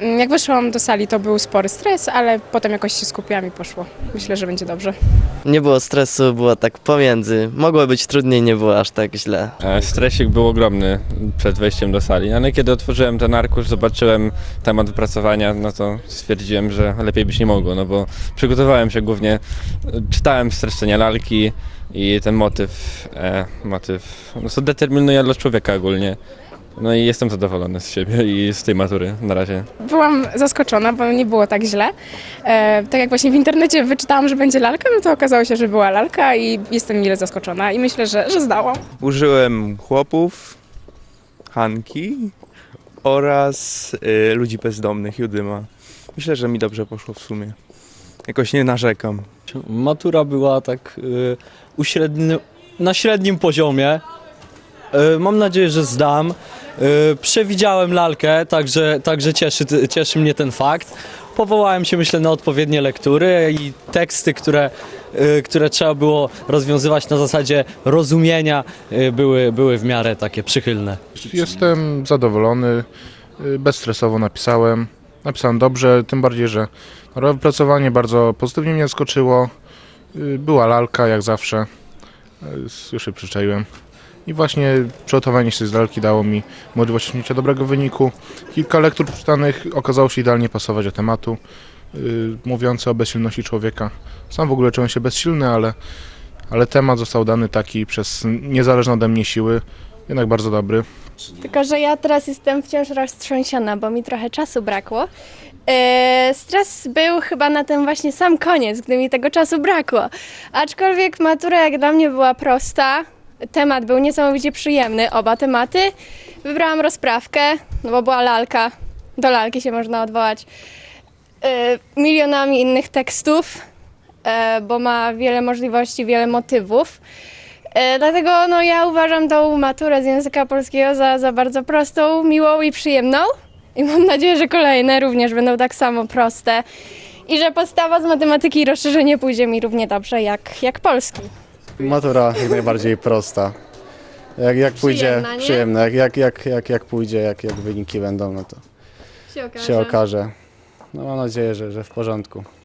Mm, Jak wyszłam do sali, to był spory stres, ale potem jakoś się skupiłam i poszło. Myślę, że będzie dobrze. Nie było stresu, było tak pomiędzy. Mogło być trudniej, nie było aż tak źle. E, Stresik był ogromny przed wejściem do sali, ale kiedy otworzyłem ten arkusz, zobaczyłem temat wypracowania, no to stwierdziłem, że lepiej być nie mogło, no bo przygotowałem się głównie, czytałem streszczenia lalki i ten motyw, e, motyw, no to determinuje dla człowieka ogólnie. No i jestem zadowolony z siebie i z tej matury na razie. Byłam zaskoczona, bo nie było tak źle. E, tak jak właśnie w internecie wyczytałam, że będzie lalka, no to okazało się, że była lalka i jestem mile zaskoczona i myślę, że, że zdałam. Użyłem chłopów, Hanki oraz y, ludzi bezdomnych, Judyma. Myślę, że mi dobrze poszło w sumie. Jakoś nie narzekam. Matura była tak y, uśredni, na średnim poziomie. Y, mam nadzieję, że zdam. Y, przewidziałem lalkę, także, także cieszy, cieszy mnie ten fakt. Powołałem się, myślę, na odpowiednie lektury i teksty, które, y, które trzeba było rozwiązywać na zasadzie rozumienia, były, były w miarę takie przychylne. Jestem zadowolony, bezstresowo napisałem. Napisałem dobrze, tym bardziej, że wypracowanie bardzo pozytywnie mnie zaskoczyło. Była lalka, jak zawsze. Już się przyczaiłem. I właśnie przygotowanie się z lalki dało mi możliwość osiągnięcia dobrego wyniku. Kilka lektur przeczytanych okazało się idealnie pasować do tematu, y, mówiące o bezsilności człowieka. Sam w ogóle czułem się bezsilny, ale, ale temat został dany taki przez niezależne ode mnie siły, jednak bardzo dobry. Tylko, że ja teraz jestem wciąż roztrząsiona, bo mi trochę czasu brakło. E, Stres był chyba na ten właśnie sam koniec, gdy mi tego czasu brakło. Aczkolwiek matura jak dla mnie była prosta, temat był niesamowicie przyjemny, oba tematy. Wybrałam rozprawkę, no bo była lalka, do lalki się można odwołać. E, Milionami innych tekstów, e, bo ma wiele możliwości, wiele motywów. E, Dlatego no, ja uważam tą maturę z języka polskiego za, za bardzo prostą, miłą i przyjemną. I mam nadzieję, że kolejne również będą tak samo proste. I że podstawa z matematyki i rozszerzenie pójdzie mi równie dobrze jak, jak polski. Matura jak najbardziej prosta. Jak, jak pójdzie, Przyjemna, nie? przyjemna. Jak, jak, jak, jak, jak pójdzie, jak, jak wyniki będą, no to Się okaże. się okaże. No mam nadzieję, że, że w porządku.